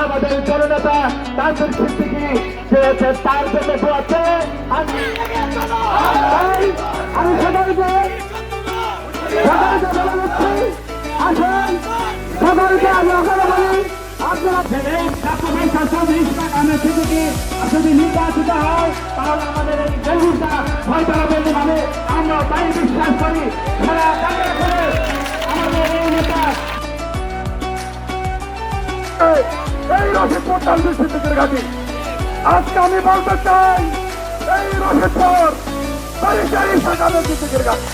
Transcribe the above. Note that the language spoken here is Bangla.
আমাদের জননেতা তাদের সিদ্দিকি যে তার জন্য দোয়াচ্ছে আমি সবাইকে সবাইকে বলে দিচ্ছি আসেন আমরা তাই বিশ্বাস করি। সারা এই রসিদ পোর্টাল সিদ্দিকের ঘাটি আজকে আমি বলতে চাই, এই রসিদ পর সারি সারি সকালে সিদ্দিকের ঘাটি